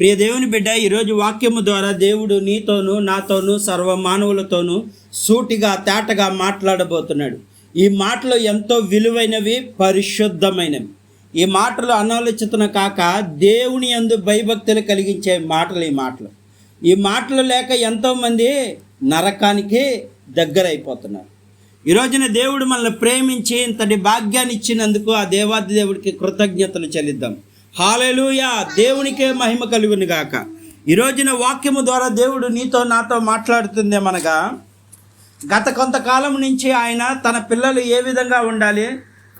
ప్రియ దేవుని బిడ్డ ఈరోజు వాక్యము ద్వారా దేవుడు నీతోనూ నాతోనూ సర్వ మానవులతోనూ సూటిగా తేటగా మాట్లాడబోతున్నాడు. ఈ మాటలు ఎంతో విలువైనవి పరిశుద్ధమైనవి. ఈ మాటలు అనాలోచితన కాక దేవుని యందు భయభక్తులు కలిగించే మాటలు ఈ మాటలు. ఈ మాటలు లేక ఎంతోమంది నరకానికి దగ్గరైపోతున్నారు. ఈ రోజున దేవుడు మనల్ని ప్రేమించి ఇంతటి భాగ్యాన్ని ఇచ్చినందుకు ఆ దేవాది దేవుడికి కృతజ్ఞతలు చెల్లిద్దాం. హాలెలుయా దేవునికే మహిమ కలుగును గాక ఈ రోజున వాక్యము ద్వారా దేవుడు నీతో నాతో మాట్లాడుతుందేమనగా గత కొంతకాలం నుంచి ఆయన తన పిల్లలు ఏ విధంగా ఉండాలి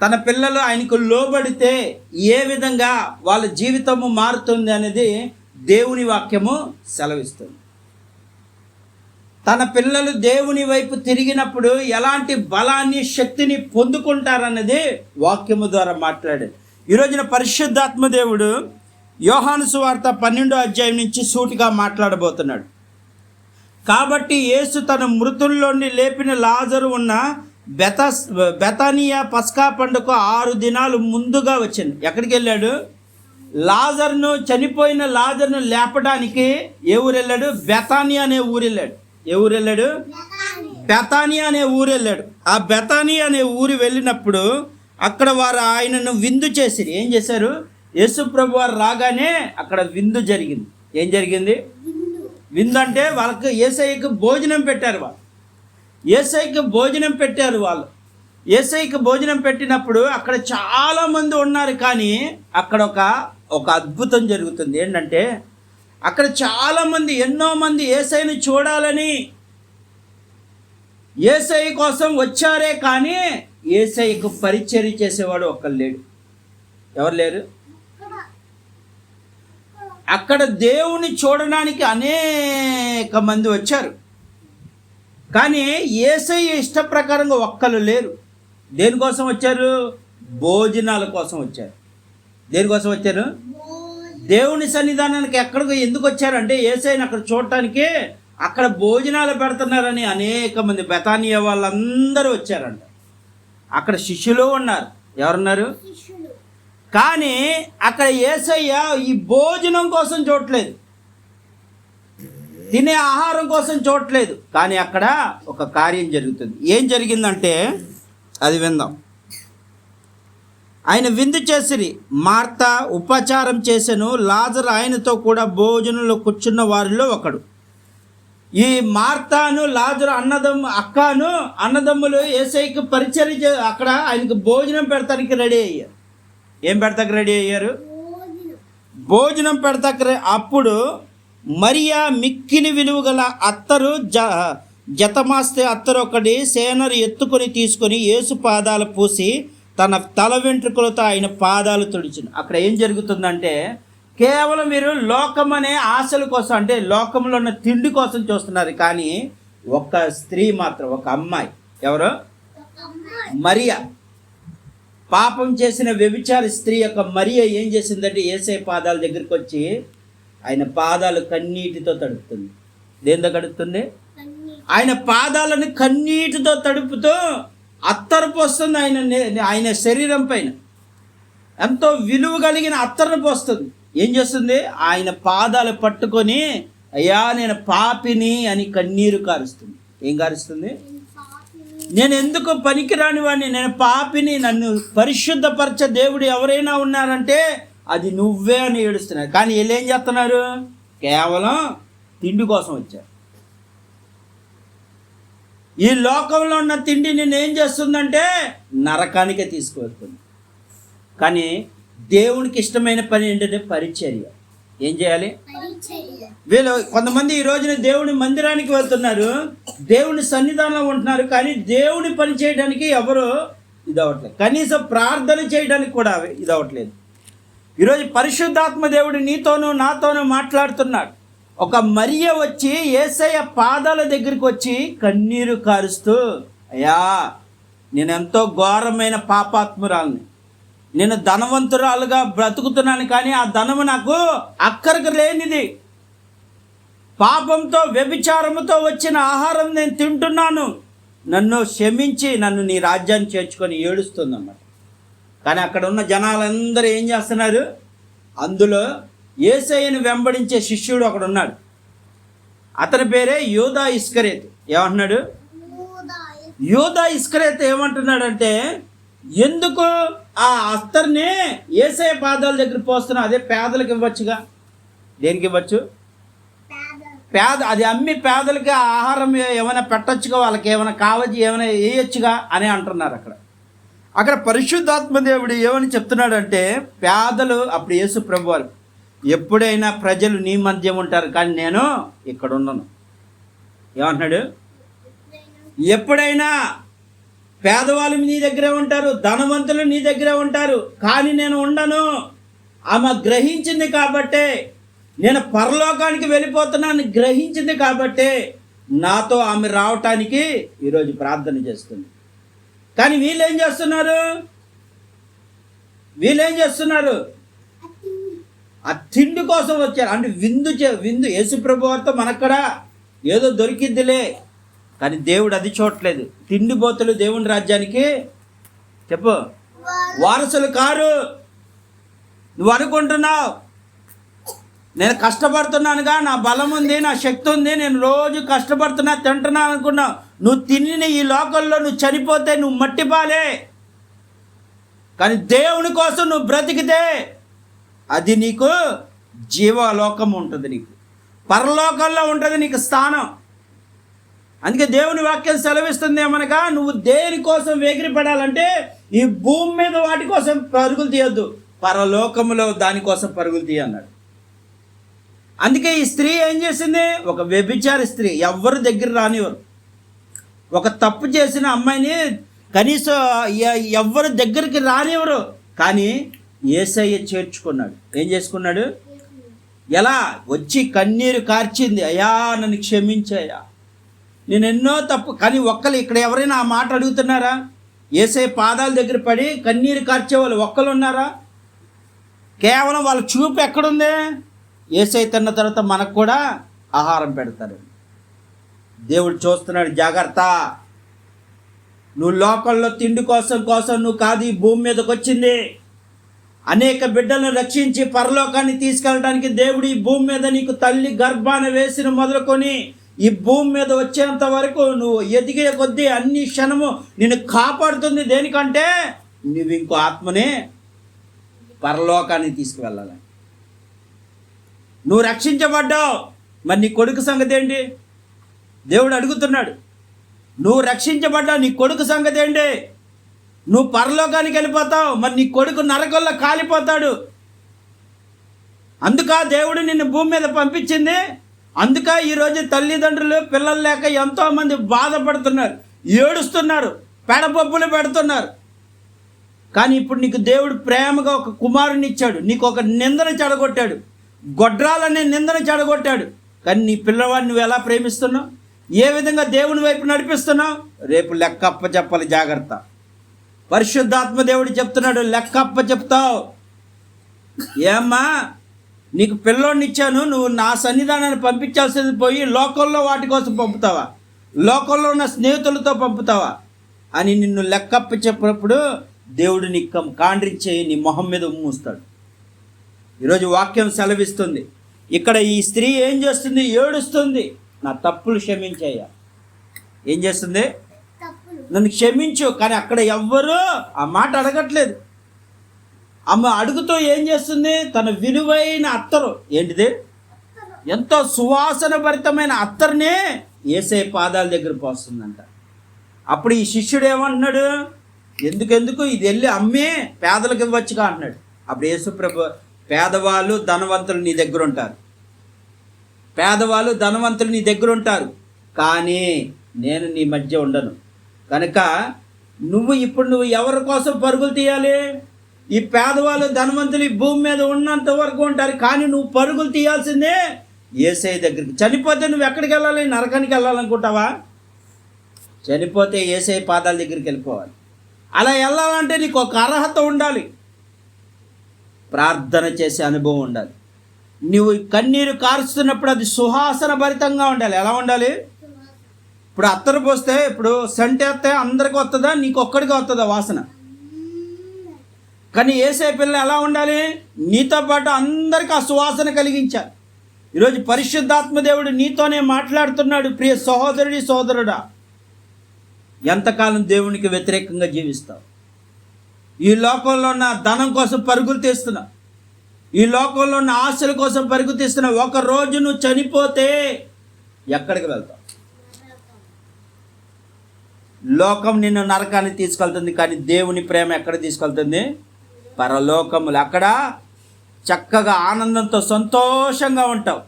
తన పిల్లలు ఆయనకు లోబడితే ఏ విధంగా వాళ్ళ జీవితము మారుతుంది అనేది దేవుని వాక్యము సెలవిస్తుంది. తన పిల్లలు దేవుని వైపు తిరిగినప్పుడు ఎలాంటి బలాన్ని శక్తిని పొందుకుంటారన్నది వాక్యము ద్వారా మాట్లాడాడు. ఈ రోజున పరిశుద్ధాత్మ దేవుడు యోహాను సువార్త పన్నెండో అధ్యాయం నుంచి సూటిగా మాట్లాడబోతున్నాడు. కాబట్టి యేసు తన మృతుల్లోని లేపిన లాజరు ఉన్న బెత బెతానియా పస్కా పండుగ ఆరు దినాలు ముందుగా వచ్చింది. ఎక్కడికి వెళ్ళాడు? లాజర్ను చనిపోయిన లాజర్ను లేపడానికి ఏ ఊరు వెళ్ళాడు? బెతానియా అనే ఊరు వెళ్ళాడు. ఏ ఊరు వెళ్ళాడు? బెతానియా అనే ఊరు వెళ్ళాడు. ఆ బెతానియా అనే ఊరు వెళ్ళినప్పుడు అక్కడ వారు ఆయనను విందు చేసిరి. ఏం చేశారు? యేసుప్రభు వారు రాగానే అక్కడ విందు జరిగింది. ఏం జరిగింది? విందు అంటే వాళ్ళకి ఏసఐకి భోజనం పెట్టారు వాళ్ళు. ఏసైకి భోజనం పెట్టారు వాళ్ళు. ఏసైకి భోజనం పెట్టినప్పుడు అక్కడ చాలామంది ఉన్నారు కానీ అక్కడ ఒక ఒక అద్భుతం జరుగుతుంది. ఏంటంటే అక్కడ చాలామంది ఎన్నో మంది ఏసైని చూడాలని ఏసై కోసం వచ్చారే కానీ ఏసైకు పరిచర్య చేసేవాడు ఒక్కరు లేడు. ఎవరు లేరు? అక్కడ దేవుని చూడడానికి అనేక మంది వచ్చారు. కానీ ఏసై ఇష్ట ప్రకారంగా ఒక్కరు లేరు. దేనికోసం వచ్చారు? భోజనాల కోసం వచ్చారు. దేనికోసం వచ్చారు? దేవుని సన్నిధానానికి ఎక్కడికి ఎందుకు వచ్చారంటే ఏసైని అక్కడ చూడటానికి అక్కడ భోజనాలు పెడుతున్నారని అనేక మంది బెతానియా వాళ్ళందరూ వచ్చారంట. అక్కడ శిష్యులు ఉన్నారు. ఎవరున్నారు? కానీ అక్కడ ఏసయ్య ఈ భోజనం కోసం చూడట్లేదు. తినే ఆహారం కోసం చూడట్లేదు. కానీ అక్కడ ఒక కార్యం జరుగుతుంది. ఏం జరిగిందంటే అది విందాం. ఆయన విందు చేసిరి. మార్త ఉపచారం చేసెను. లాజర్ ఆయనతో కూడా భోజనంలో కూర్చున్న వారిలో ఒకడు. ఈ మార్తాను లాజరు అన్నదమ్ము అక్కను అన్నదమ్ములు ఏసైకి పరిచయం చే అక్కడ ఆయనకు భోజనం పెడతానికి రెడీ అయ్యారు. ఏం పెడతాకి రెడీ అయ్యారు? భోజనం పెడతాక అప్పుడు మరియా మిక్కిని విలువ గల అత్తరు జ జతమాస్తే అత్తరు ఒకటి సేనరు ఎత్తుకొని తీసుకొని యేసు పాదాలు పూసి తన తల వెంట్రుకలతో ఆయన పాదాలు తుడిచిన అక్కడ ఏం జరుగుతుందంటే కేవలం మీరు లోకం అనే ఆశల కోసం అంటే లోకంలో ఉన్న తిండి కోసం చూస్తున్నారు. కానీ ఒక స్త్రీ మాత్రం ఒక అమ్మాయి. ఎవరు? మరియా. పాపం చేసిన వ్యభిచార స్త్రీ యొక్క మరియ ఏం చేసిందంటే ఏసై పాదాల దగ్గరికి వచ్చి ఆయన పాదాలు కన్నీటితో తడుపుతుంది. దేంతో తడుపుతుంది? ఆయన పాదాలను కన్నీటితో తడుపుతూ అత్తరు పోస్తుంది ఆయన ఆయన శరీరం పైన. ఎంతో విలువ కలిగిన అత్తరును పోస్తుంది ఏం చేస్తుంది? ఆయన పాదాలు పట్టుకొని అయ్యా నేను పాపిని అని కన్నీరు కారుస్తుంది. ఏం కారుస్తుంది? నేను ఎందుకు పనికిరాని వాడిని? నేను పాపిని నన్ను పరిశుద్ధపరచ దేవుడు ఎవరైనా ఉన్నారంటే అది నువ్వే అని ఏడుస్తున్నారు. కానీ వీళ్ళు ఏం చేస్తున్నారు? కేవలం తిండి కోసం వచ్చారు. ఈ లోకంలో ఉన్న తిండి నేను ఏం చేస్తుందంటే నరకానికే తీసుకువెళ్తుంది. కానీ దేవునికి ఇష్టమైన పని ఏంటంటే పరిచర్య. ఏం చేయాలి? వీళ్ళు కొంతమంది ఈ రోజున దేవుని మందిరానికి వెళ్తున్నారు. దేవుని సన్నిధానంలో ఉంటున్నారు. కానీ దేవుని పని చేయడానికి ఎవరు ఇది అవ్వట్లేదు కనీసం ప్రార్థన చేయడానికి కూడా ఇది అవ్వట్లేదు ఈరోజు పరిశుద్ధాత్మ దేవుడు నీతోనూ నాతోనూ మాట్లాడుతున్నాడు. ఒక మరియ వచ్చి ఏసయ్య పాదాల దగ్గరికి వచ్చి కన్నీరు కారుస్తూ అయ్యా నేను ఎంతో ఘోరమైన పాపాత్మురాలని. నేను ధనవంతురాలుగా బ్రతుకుతున్నాను కానీ ఆ ధనము నాకు అక్కరకు లేనిది. పాపంతో వ్యభిచారముతో వచ్చిన ఆహారం నేను తింటున్నాను. నన్ను క్షమించి నన్ను నీ రాజ్యాన్ని చేర్చుకొని ఏడుస్తుందన్నమాట. కానీ అక్కడ ఉన్న జనాలందరూ ఏం చేస్తున్నారు? అందులో ఏసయ్యను వెంబడించే శిష్యుడు ఒకడు ఉన్నాడు. అతని పేరే యోధా ఇస్కరేత్. ఏమంటున్నాడు? యోధా ఇస్కరేత్ ఏమంటున్నాడంటే ఎందుకు ఆ అస్తర్ని ఏసఐ పాదాల దగ్గర పోస్తున్నా? అదే పేదలకు ఇవ్వచ్చుగా. దేనికి ఇవ్వచ్చు? పేద అది అమ్మి పేదలకి ఆహారం ఏమైనా పెట్టచ్చుగా? వాళ్ళకి ఏమైనా కావచ్చు ఏమైనా వేయచ్చుగా? అని అంటున్నారు అక్కడ. అక్కడ పరిశుద్ధాత్మ దేవుడు ఏమని చెప్తున్నాడంటే పేదలు అప్పుడు యేసు ప్రభువారు ఎప్పుడైనా ప్రజలు నీ మధ్య ఉంటారు కానీ నేను ఇక్కడ ఉన్నాను ఏమంటున్నాడు? ఎప్పుడైనా పేదవాళ్ళు నీ దగ్గరే ఉంటారు ధనవంతులు నీ దగ్గరే ఉంటారు కానీ నేను ఉండను. ఆమె గ్రహించింది కాబట్టే నేను పరలోకానికి వెళ్ళిపోతున్నాను గ్రహించింది కాబట్టే నాతో ఆమె రావటానికి ఈరోజు ప్రార్థన చేస్తుంది. కానీ వీళ్ళు ఏం చేస్తున్నారు? వీళ్ళు ఏం చేస్తున్నారు? ఆ తిండి కోసం వచ్చారు. అంటే విందు చే విందు యేసుప్రభు వారితో మనక్కడ ఏదో దొరికిద్దిలే. కానీ దేవుడు అది చూడట్లేదు. తిండిపోతులు దేవుని రాజ్యానికి చెప్పు. వారసులు కారు. నువ్వు అనుకుంటున్నావు. నేను కష్టపడుతున్నానుగా నా బలం ఉంది నా శక్తి ఉంది నేను రోజు కష్టపడుతున్నా తింటున్నా అనుకున్నావు నువ్వు తిని ఈ లోకంలో నువ్వు చనిపోతే నువ్వు మట్టిపాలే కానీ దేవుని కోసం నువ్వు బ్రతికితే అది నీకు జీవలోకం ఉంటుంది నీకు. పరలోకంలో ఉంటుంది నీకు స్థానం. అందుకే దేవుని వాక్యం సెలవిస్తుంది ఏమనగా నువ్వు దేనికోసం వేగిరిపడాలంటే ఈ భూమి మీద వాటి కోసం పరుగులు తీయొద్దు. పరలోకములో దానికోసం పరుగులు తీయ అన్నాడు అందుకే ఈ స్త్రీ ఏం చేసింది? ఒక వ్యభిచారి స్త్రీ ఎవరి దగ్గర రానివ్వరు. ఒక తప్పు చేసిన అమ్మాయిని కనీసం ఎ- దగ్గరికి రానివ్వరు. కానీ ఏసయ్య చేర్చుకున్నాడు. ఏం చేసుకున్నాడు? ఎలా? వచ్చి కన్నీరు కార్చింది. అయ్యా నన్ను క్షమించాయా నేను ఎన్నో తప్పు కానీ ఒక్కరు ఇక్కడ ఎవరైనా ఆ మాట అడుగుతున్నారా? ఏసే పాదాల దగ్గర పడి కన్నీరు కార్చే వాళ్ళు ఒక్కరు ఉన్నారా కేవలం వాళ్ళ చూపు ఎక్కడుంది? ఏసై తిన్న తర్వాత మనకు కూడా ఆహారం పెడతారు దేవుడు చూస్తున్నాడు జాగ్రత్త. నువ్వు లోకల్లో తిండి కోసం కోసం నువ్వు కాదు ఈ భూమి మీదకి వచ్చింది. అనేక బిడ్డలను రక్షించి పరలోకాన్ని తీసుకెళ్ళడానికి దేవుడు ఈ భూమి మీద నీకు తల్లి గర్భాన వేసిన మొదలుకొని ఈ భూమి మీద వచ్చేంత వరకు నువ్వు ఎదిగే కొద్దీ అన్ని క్షణము నిన్ను కాపాడుతుంది దేనికంటే నువ్వు ఇంకో ఆత్మనే పరలోకాన్ని తీసుకువెళ్ళాలి. నువ్వు రక్షించబడ్డావు. మరి నీ కొడుకు సంగతి ఏంటి? దేవుడు అడుగుతున్నాడు. నువ్వు రక్షించబడ్డావు. నీ కొడుకు సంగతి ఏంటి? నువ్వు పరలోకానికి వెళ్ళిపోతావు. మరి నీ కొడుకు నరకంలో కాలిపోతాడు. అందుక దేవుడు నిన్ను భూమి మీద పంపించింది. అందుక ఈరోజు తల్లిదండ్రులు పిల్లలు లేక ఎంతోమంది బాధపడుతున్నారు ఏడుస్తున్నారు పెడపప్పులు పెడుతున్నారు. కానీ ఇప్పుడు నీకు దేవుడు ప్రేమగా ఒక కుమారుని ఇచ్చాడు నీకు ఒక నిందన చెడగొట్టాడు గొడ్రాలనే నిందన చెడగొట్టాడు. కానీ నీ పిల్లవాడిని నువ్వు ఎలా ప్రేమిస్తున్నావు? ఏ విధంగా దేవుని వైపు నడిపిస్తున్నావు? రేపు లెక్కప్ప చెప్పాలి జాగ్రత్త. పరిశుద్ధాత్మ దేవుడు చెప్తున్నాడు లెక్కప్ప చెప్తావు. ఏమ్మా? నీకు పిల్లోడిని ఇచ్చాను నువ్వు నా సన్నిధానాన్ని పంపించాల్సింది పోయి లోకల్లో వాటి కోసం పంపుతావా? లోకంలో ఉన్న స్నేహితులతో పంపుతావా? అని నిన్ను లెక్కప్ప చెప్పినప్పుడు దేవుడు నీ కాండ్రించి నీ మొహం మీద ఉమ్మూస్తాడు ఈరోజు వాక్యం సెలవిస్తుంది. ఇక్కడ ఈ స్త్రీ ఏం చేస్తుంది? ఏడుస్తుంది. నా తప్పులు క్షమించయ్యా. ఏం చేస్తుంది? నన్ను క్షమించు కానీ అక్కడ ఎవ్వరూ ఆ మాట అడగట్లేదు. ఆమె అడుగుతో ఏం చేస్తుంది? తన విలువైన అత్తరు. ఏంటిది? ఎంతో సువాసన భరితమైన అత్తర్నే ఏసే పాదాల దగ్గర పోస్తుందంట. అప్పుడు ఈ శిష్యుడు ఏమంటున్నాడు? ఎందుకెందుకు? ఇది వెళ్ళి అమ్మే పేదలకు ఇవ్వచ్చుగా అంటున్నాడు. అప్పుడు యేసుప్రభు పేదవాళ్ళు ధనవంతులు నీ దగ్గర ఉంటారు. పేదవాళ్ళు ధనవంతులు నీ దగ్గర ఉంటారు. కానీ నేను నీ మధ్య ఉండను. కనుక నువ్వు ఇప్పుడు నువ్వు ఎవరి కోసం పరుగులు తీయాలి? ఈ పేదవాళ్ళు ధనవంతులు ఈ భూమి మీద ఉన్నంత వరకు ఉంటారు. కానీ నువ్వు పరుగులు తీయాల్సిందే ఏసఐ దగ్గరికి. చనిపోతే నువ్వు ఎక్కడికి వెళ్ళాలి? నరకానికి వెళ్ళాలనుకుంటావా? చనిపోతే ఏసఐ పాదాల దగ్గరికి వెళ్ళిపోవాలి. అలా వెళ్ళాలంటే నీకు ఒక అర్హత ఉండాలి. ప్రార్థన చేసే అనుభవం ఉండాలి. నువ్వు కన్నీరు కారుస్తున్నప్పుడు అది సుహాసన భరితంగా ఉండాలి. ఎలా ఉండాలి? ఇప్పుడు అత్తరు పోస్తే ఇప్పుడు సెంట్ వేస్తే అందరికి వస్తుందా నీకు ఒక్కడికి వస్తుందా వాసన? కానీ ఏసే పిల్ల ఎలా ఉండాలి? నీతో పాటు అందరికీ ఆ సువాసన కలిగించాలి. ఈరోజు పరిశుద్ధాత్మ దేవుడు నీతోనే మాట్లాడుతున్నాడు ప్రియ సహోదరుడి సోదరుడా. ఎంతకాలం దేవునికి వ్యతిరేకంగా జీవిస్తావు? ఈ లోకంలో ఉన్న ధనం కోసం పరుగులు తీస్తున్నా ఈ లోకంలో ఉన్న ఆశల కోసం పరుగు తీస్తున్నా ఒక రోజు నువ్వు చనిపోతే ఎక్కడికి వెళ్తావు? లోకం నిన్ను నరకాన్ని తీసుకెళ్తుంది కానీ దేవుని ప్రేమ ఎక్కడ తీసుకెళ్తుంది? పరలోకములు. అక్కడ చక్కగా ఆనందంతో సంతోషంగా ఉంటావు.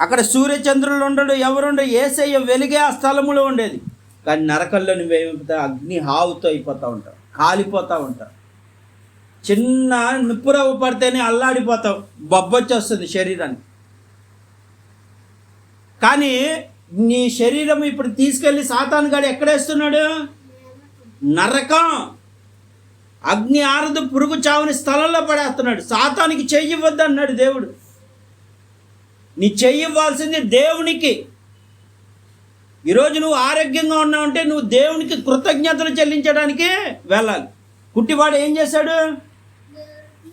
అక్కడ సూర్యచంద్రులు ఉండడు ఎవరుండడు ఏసయ్య వెలిగే ఆ స్థలములో ఉండేది. కానీ నరకంలో నువ్వేమిపోతావు అగ్ని హావుతో అయిపోతూ ఉంటావు కాలిపోతూ ఉంటావు. చిన్న నిప్పురవ్వ పడితేనే అల్లాడిపోతావు బొబ్బొచ్చేస్తుంది శరీరానికి. కానీ నీ శరీరం ఇప్పుడు తీసుకెళ్ళి సాతాను గాడు ఎక్కడేస్తున్నాడు నరకం. అగ్ని ఆరదు పురుగు చావుని స్థలంలో పడేస్తున్నాడు. సాతానికి చెయ్యవద్దు అన్నాడు దేవుడు. నీ చెయ్యవలసింది దేవునికి. ఈరోజు నువ్వు ఆరోగ్యంగా ఉన్నావంటే నువ్వు దేవునికి కృతజ్ఞతలు చెల్లించడానికి వెళ్ళాలి. కుట్టివాడు ఏం చేశాడు?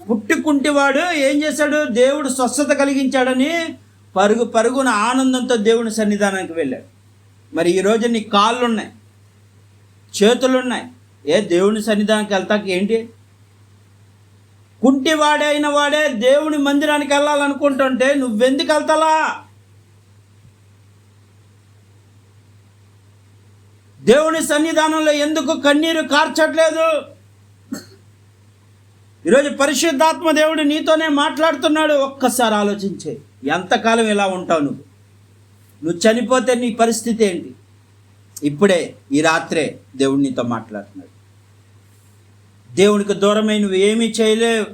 పుట్టి కుంటివాడు ఏం చేశాడు? దేవుడు స్వస్థత కలిగించాడని పరుగు పరుగున ఆనందంతో దేవుని సన్నిధానానికి వెళ్ళాడు. మరి ఈరోజు నీ కాళ్ళు ఉన్నాయి చేతులు ఉన్నాయి ఏ దేవుని సన్నిధానికి వెళ్తాక ఏంటి? కుంటివాడైన వాడే దేవుని మందిరానికి వెళ్ళాలనుకుంటుంటే నువ్వెందుకు వెళ్తాలా? దేవుని సన్నిధానంలో ఎందుకు కన్నీరు కార్చట్లేదు? ఈరోజు పరిశుద్ధాత్మ దేవుడు నీతోనే మాట్లాడుతున్నాడు. ఒక్కసారి ఆలోచించే. ఎంతకాలం ఇలా ఉంటావు నువ్వు? నువ్వు చనిపోతే నీ పరిస్థితి ఏంటి? ఇప్పుడే ఈ రాత్రే దేవుడు నీతో మాట్లాడుతున్నాడు. దేవునికి దూరమై నువ్వు ఏమీ చేయలేవు.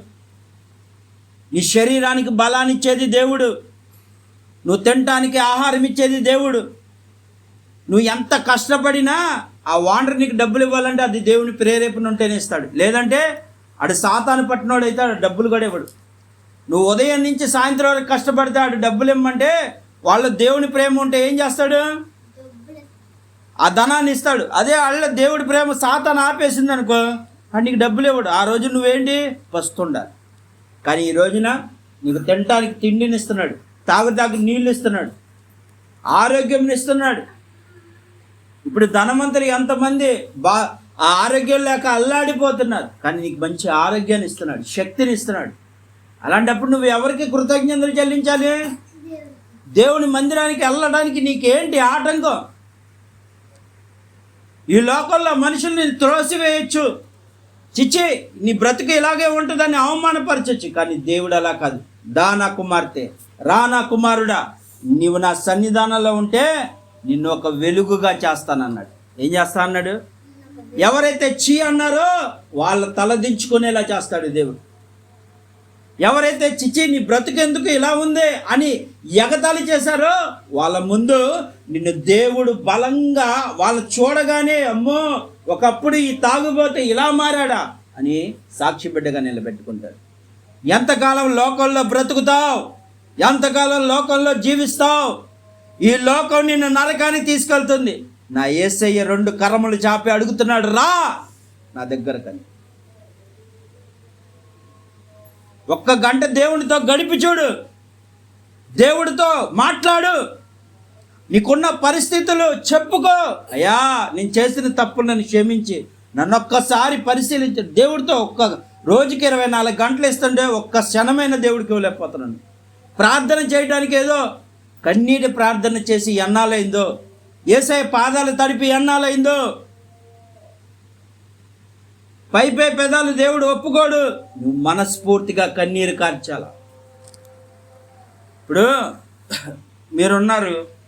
నీ శరీరానికి బలాన్ని ఇచ్చేది దేవుడు. నువ్వు తినటానికి ఆహారం ఇచ్చేది దేవుడు. నువ్వు ఎంత కష్టపడినా ఆ వాండర్ నీకు డబ్బులు ఇవ్వాలంటే అది దేవుని ప్రేరేపణ ఉంటేనే ఇస్తాడు. లేదంటే ఆడు సాతాను పట్టినోడు అయితే ఆడు డబ్బులు కూడా ఇవ్వడు. నువ్వు ఉదయం నుంచి సాయంత్రం వరకు కష్టపడితే ఆడు డబ్బులు ఇమ్మంటే వాళ్ళ దేవుని ప్రేమ ఉంటే ఏం చేస్తాడు? ఆ ధనాన్ని ఇస్తాడు. అదే వాళ్ళ దేవుడి ప్రేమ సాతాను ఆపేసింది అనుకో ఆడు నీకు డబ్బులు ఇవ్వడు. ఆ రోజు నువ్వేంటి? పస్తుండాలి కానీ ఈ రోజున నీకు తినటానికి తిండిని ఇస్తున్నాడు. తాగుతాకు నీళ్ళు ఇస్తున్నాడు. ఆరోగ్యం ఇస్తున్నాడు. ఇప్పుడు ధనవంతులు ఎంతమంది బా ఆ ఆరోగ్యం లేక అల్లాడిపోతున్నారు. కానీ నీకు మంచి ఆరోగ్యాన్ని ఇస్తున్నాడు. శక్తిని ఇస్తున్నాడు. అలాంటప్పుడు నువ్వు ఎవరికి కృతజ్ఞతలు చెల్లించాలి? దేవుని మందిరానికి వెళ్ళడానికి నీకేంటి ఆటంకం? ఈ లోకంలో మనుషుల్ని త్రోసివేయచ్చు. చిచ్చి నీ బ్రతుకు ఇలాగే ఉంటుందని అవమానపరచచ్చు కానీ దేవుడు అలా కాదు. దానా కుమార్తె రానా కుమారుడా నీవు నా సన్నిధానంలో ఉంటే నిన్ను ఒక వెలుగుగా చేస్తానన్నాడు. ఏం చేస్తా అన్నాడు ఎవరైతే చీ అన్నారో వాళ్ళ తల దించుకునేలా చేస్తాడు దేవుడు. ఎవరైతే చిచ్చి నీ బ్రతుకెందుకు ఇలా ఉంది అని ఎగతాళి చేశారో వాళ్ళ ముందు నిన్ను దేవుడు బలంగా వాళ్ళు చూడగానే అమ్మో ఒకప్పుడు ఈ తాగుబోతే ఇలా మారాడా అని సాక్షి బిడ్డగా నిలబెట్టుకుంటాడు. ఎంతకాలం లోకంలో బ్రతుకుతావు? ఎంతకాలం లోకంలో జీవిస్తావు? ఈ లోకం నిన్ను నరకానికి తీసుకెళ్తుంది. నా ఏసయ్య రెండు కర్మలు చాపి అడుగుతున్నాడు రా! నా దగ్గర కని ఒక్క గంట దేవునితో గడిపి చూడు. దేవుడితో మాట్లాడు. నీకున్న పరిస్థితులు చెప్పుకో. అయ్యా నేను చేసిన తప్పులు నన్ను క్షమించి. నన్ను ఒక్కసారి పరిశీలించు. దేవుడితో ఒక్క రోజుకి ఇరవై నాలుగు గంటలు ఇస్తుంటే ఒక్క క్షణమైన దేవుడికి ఇవ్వలేకపోతున్నాను. ప్రార్థన చేయడానికి ఏదో కన్నీటి ప్రార్థన చేసి ఎన్నాలైందో ఏసఐ పాదాలు తడిపి ఎన్నాలైందో పై పై పెదాలు దేవుడు ఒప్పుకోడు. నువ్వు మనస్ఫూర్తిగా కన్నీరు కార్చాల. ఇప్పుడు మీరున్నారు.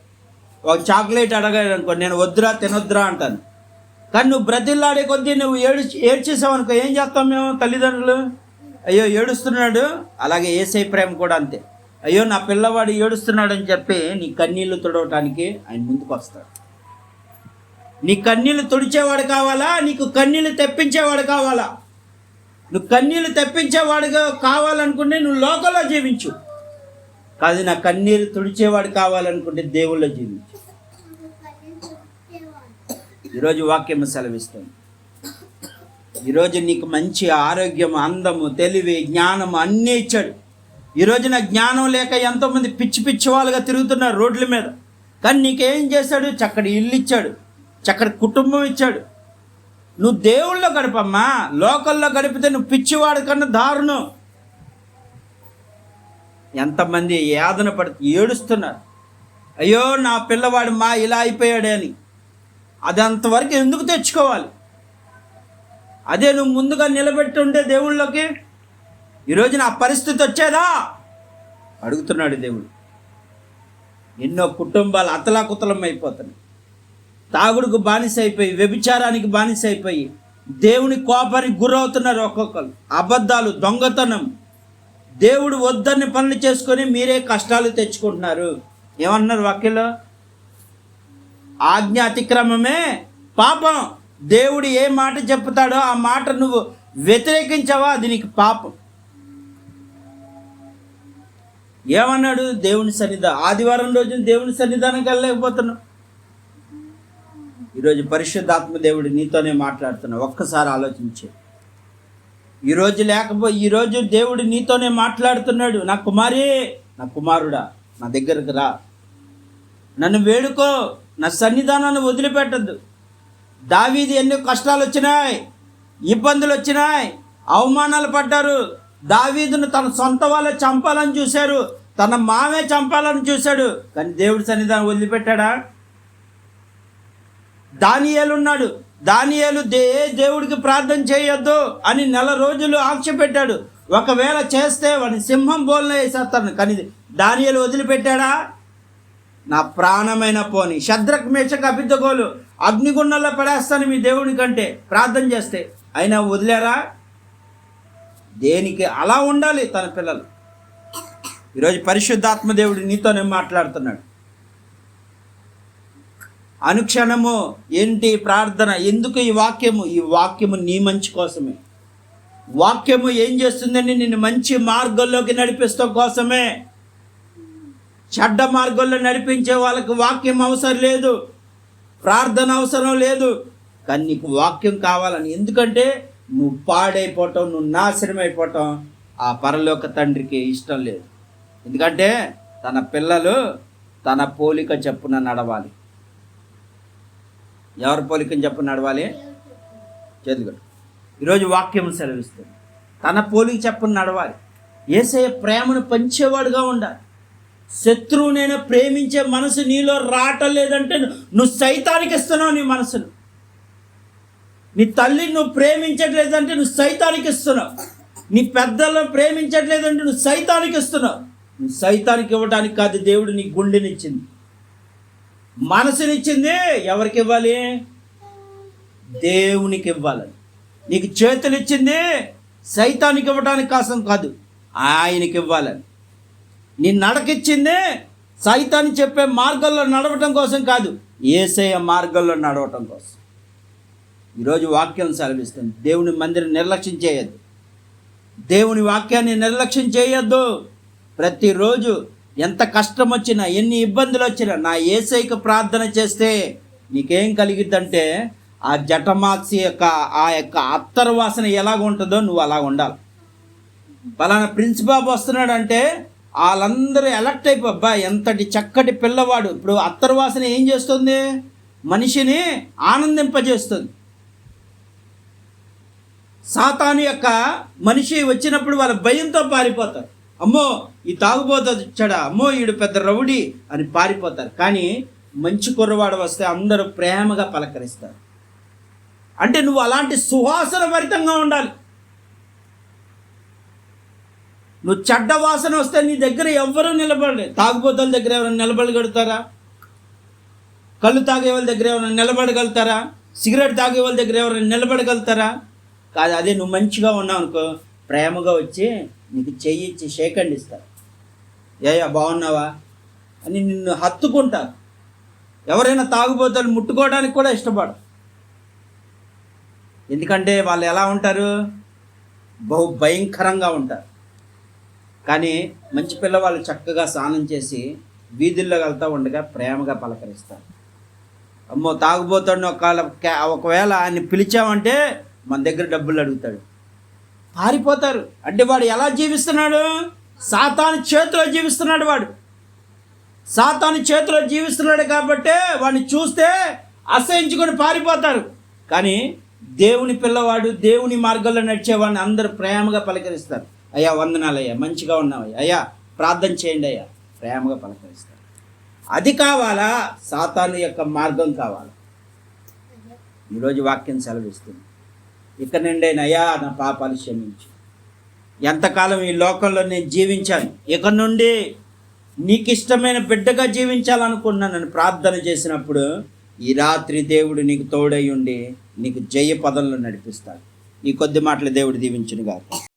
ఒక చాక్లెట్ అడగారు అనుకో నేను వద్దురా తినొద్దురా అంటాను. కానీ నువ్వు బ్రతిల్లాడే కొద్దీ నువ్వు ఏడు ఏడ్చేసావు అనుకో ఏం చేస్తాం మేము తల్లిదండ్రులు? అయ్యో ఏడుస్తున్నాడు. అలాగే ఏసై ప్రేమ కూడా అంతే. అయ్యో నా పిల్లవాడు ఏడుస్తున్నాడు అని చెప్పి నీ కన్నీళ్ళు తుడవటానికి ఆయన ముందుకు వస్తాడు. నీ కన్నీళ్ళు తుడిచేవాడు కావాలా? నీకు కన్నీళ్ళు తెప్పించేవాడు కావాలా? నువ్వు కన్నీళ్ళు తెప్పించేవాడుగా కావాలనుకుంటే నువ్వు లోకంలో జీవించు. కాదు నా కన్నీరు తుడిచేవాడు కావాలనుకుంటే దేవుళ్ళో జీవించు. ఈరోజు వాక్యం సెలవిస్తుంది. ఈరోజు నీకు మంచి ఆరోగ్యం అందము తెలివి జ్ఞానము అన్నీ ఇచ్చాడు. ఈరోజు నా జ్ఞానం లేక ఎంతోమంది పిచ్చి పిచ్చి వాళ్ళుగా తిరుగుతున్నారు రోడ్ల మీద. కానీ నీకేం చేశాడు? చక్కటి ఇల్లు ఇచ్చాడు. చక్కటి కుటుంబం ఇచ్చాడు. నువ్వు దేవుళ్ళో గడపమ్మా. లోకల్లో గడిపితే నువ్వు పిచ్చివాడు కన్నా దారుణం. ఎంతమంది యాదన పడి ఏడుస్తున్నారు. అయ్యో నా పిల్లవాడు మా ఇలా అయిపోయాడే అని. అది అంతవరకు ఎందుకు తెచ్చుకోవాలి? అదే నువ్వు ముందుగా నిలబెట్టి ఉంటే దేవుళ్ళకి ఈరోజు నా పరిస్థితి వచ్చేదా? అడుగుతున్నాడు దేవుడు. ఎన్నో కుటుంబాలు అతలాకుతలం అయిపోతున్నాయి తాగుడుకు బానిస అయిపోయి వ్యభిచారానికి బానిస అయిపోయి దేవుని కోపానికి గురవుతున్నారు ఒక్కొక్కరు. అబద్ధాలు దొంగతనం. దేవుడు వద్దని పనులు చేసుకొని మీరే కష్టాలు తెచ్చుకుంటున్నారు. ఏమన్నారు వాక్యలో ఆజ్ఞ అతిక్రమమే పాపం. దేవుడు ఏ మాట చెప్తాడో ఆ మాట నువ్వు వ్యతిరేకించావా? అది నీకు పాపం. ఏమన్నాడు? దేవుని సన్నిధానం ఆదివారం రోజున దేవుని సన్నిధానం వెళ్ళలేకపోతున్నావు. ఈరోజు పరిశుద్ధాత్మ దేవుడు నీతోనే మాట్లాడుతున్నావు ఒక్కసారి ఆలోచించే. ఈరోజు లేకపోయి ఈరోజు దేవుడు నీతోనే మాట్లాడుతున్నాడు. నా కుమారి నా కుమారుడా నా దగ్గరకు రా. నన్ను వేడుకో. నా సన్నిధానాన్ని వదిలిపెట్టద్దు. దావీది ఎన్నో కష్టాలు వచ్చినాయి ఇబ్బందులు వచ్చినాయి అవమానాలు పడ్డారు. దావీదును తన సొంత వాళ్ళే చంపాలని చూశారు తన మామే చంపాలని చూశాడు. కానీ దేవుడి సన్నిధానం వదిలిపెట్టాడా? దానియేలు ఉన్నాడు. దానియేలు దే దేవుడికి ప్రార్థన చేయొద్దు అని నెల రోజులు ఆంక్ష పెట్టాడు ఒకవేళ చేస్తే వాడిని సింహం బోల్న వేసేస్తాను కానీ దానియేలు వదిలిపెట్టాడా? నా ప్రాణమైన పోని. శద్రక్ మేషక అభిద్దగోలు అగ్నిగుండంలో పడేస్తాను మీ దేవుని కంటే ప్రార్థన చేస్తే. అయినా వదిలేరా? దేనికి అలా ఉండాలి తన పిల్లలు? ఈరోజు పరిశుద్ధాత్మ దేవుడు నీతోనే మాట్లాడుతున్నాడు. అనుక్షణము ఏంటి ప్రార్థన? ఎందుకు ఈ వాక్యము? ఈ వాక్యము నీ మంచి కోసమే. వాక్యము ఏం చేస్తుందని నిన్ను మంచి మార్గంలోకి నడిపిస్తో కోసమే. చెడ్డ మార్గంలో నడిపించే వాళ్ళకి వాక్యం అవసరం లేదు ప్రార్థన అవసరం లేదు. కానీ నీకు వాక్యం కావాలని. ఎందుకంటే నువ్వు పాడైపోవటం నువ్వు నాశనం అయిపోవటం ఆ పరలోక తండ్రికి ఇష్టం లేదు. ఎందుకంటే తన పిల్లలు తన పోలిక చెప్పున నడవాలి. ఎవరి పోలికని చెప్పు నడవాలి? చేతులు ఈరోజు వాక్యం సెలవిస్తుంది. తన పోలిక చెప్పున నడవాలి. ఏసయ్య ప్రేమను పంచేవాడుగా ఉండాలి. శత్రువునైనా ప్రేమించే మనసు నీలో రావటం లేదంటే నువ్వు సైతానికి ఇస్తున్నావు నీ మనసును. నీ తల్లిని నువ్వు ప్రేమించట్లేదంటే నువ్వు సైతానికి ఇస్తున్నావు నీ పెద్దలను ప్రేమించట్లేదంటే నువ్వు సైతానికి ఇస్తున్నావు నువ్వు సైతానికి ఇవ్వడానికి కాదు దేవుడు నీ గుండెనిచ్చింది. మనసునిచ్చింది ఎవరికి ఇవ్వాలి దేవునికి ఇవ్వాలని నీకు చేతులు ఇచ్చింది సైతానికి ఇవ్వడానికి కోసం కాదు ఆయనకి ఇవ్వాలని నీ నడకిచ్చింది సైతాన్ని చెప్పే మార్గంలో నడవటం కోసం కాదు ఏసయ మార్గంలో నడవటం కోసం. ఈరోజు వాక్యం సెలవిస్తుంది. దేవుని మందిరం నిర్లక్ష్యం చేయొద్దు. దేవుని వాక్యాన్ని నిర్లక్ష్యం చేయొద్దు. ప్రతిరోజు ఎంత కష్టం వచ్చినా ఎన్ని ఇబ్బందులు వచ్చినా నా ఏసైకి ప్రార్థన చేస్తే నీకేం కలిగిద్దంటే ఆ జటమాక్సి యొక్క ఆ యొక్క అత్తర వాసన ఎలాగ ఉంటుందో నువ్వు అలా ఉండాలి. పలానా ప్రిన్స్ వస్తున్నాడంటే వాళ్ళందరూ ఎలక్ట్ అయిపోబ్బా ఎంతటి చక్కటి పిల్లవాడు. ఇప్పుడు అత్తర్వాసన ఏం చేస్తుంది? మనిషిని ఆనందింపజేస్తుంది. సాతాను యొక్క మనిషి వచ్చినప్పుడు వాళ్ళ భయంతో పారిపోతారు. అమ్మో ఈ తాగుబోతు వచ్చాడా? అమ్మో ఈడు పెద్ద రౌడీ అని పారిపోతారు. కానీ మంచి కుర్రవాడు వస్తే అందరూ ప్రేమగా పలకరిస్తారు. అంటే నువ్వు అలాంటి సువాసన భరితంగా ఉండాలి. నువ్వు చెడ్డ వాసన వస్తే నీ దగ్గర ఎవ్వరూ నిలబడలేదు. తాగుబోతుల దగ్గర ఎవరైనా నిలబడగలుగుతారా? కళ్ళు తాగే వాళ్ళ దగ్గర ఎవరైనా నిలబడగలుగుతారా? సిగరెట్ తాగే వాళ్ళ దగ్గర ఎవరైనా నిలబడగలుగుతారా? కాదు అదే నువ్వు మంచిగా ఉన్నావు అనుకో ప్రేమగా వచ్చి నీకు చెయ్యి ఇచ్చి షేక్ ఇస్తారు. ఏయా బాగున్నావా? అని నిన్ను హత్తుకుంటారు. ఎవరైనా తాగుబోతులు ముట్టుకోవడానికి కూడా ఇష్టపడరు. ఎందుకంటే వాళ్ళు ఎలా ఉంటారు? బహు భయంకరంగా ఉంటారు. కానీ మంచి పిల్లవాళ్ళు చక్కగా స్నానం చేసి వీధుల్లో వెళ్తూ ఉండగా ప్రేమగా పలకరిస్తారు. అమ్మో తాగుబోతాడు ఒకవేళ ఒకవేళ ఆయన పిలిచామంటే మన దగ్గర డబ్బులు అడుగుతాడు. పారిపోతారు. అంటే వాడు ఎలా జీవిస్తున్నాడు? సాతాను చేతిలో జీవిస్తున్నాడు వాడు. సాతాను చేతిలో జీవిస్తున్నాడు కాబట్టే వాడిని చూస్తే అసహించుకొని పారిపోతారు. కానీ దేవుని పిల్లవాడు దేవుని మార్గంలో నడిచేవాడిని అందరూ ప్రేమగా పలకరిస్తారు. అయ్యా వందనాలయ్యా మంచిగా ఉన్నావయ్యా అయ్యా ప్రార్థన చేయండి అయ్యా. ప్రేమగా పలకరిస్తారు అది కావాలా? సాతాను యొక్క మార్గం కావాలా? ఈరోజు వాక్యం సెలవిస్తుంది. ఇక్కడ నుండి అయ్యా నా పాపాలు క్షమించు. ఎంతకాలం ఈ లోకంలో నేను జీవించాను? ఇక నుండి నీకు ఇష్టమైన బిడ్డగా జీవించాలనుకున్నాను నేను ప్రార్థన చేసినప్పుడు ఈ రాత్రి దేవుడు నీకు తోడై ఉండి నీకు జయ పదంలో నడిపిస్తాడు. ఈ కొద్ది మాటలు దేవుడు దీవించును గాక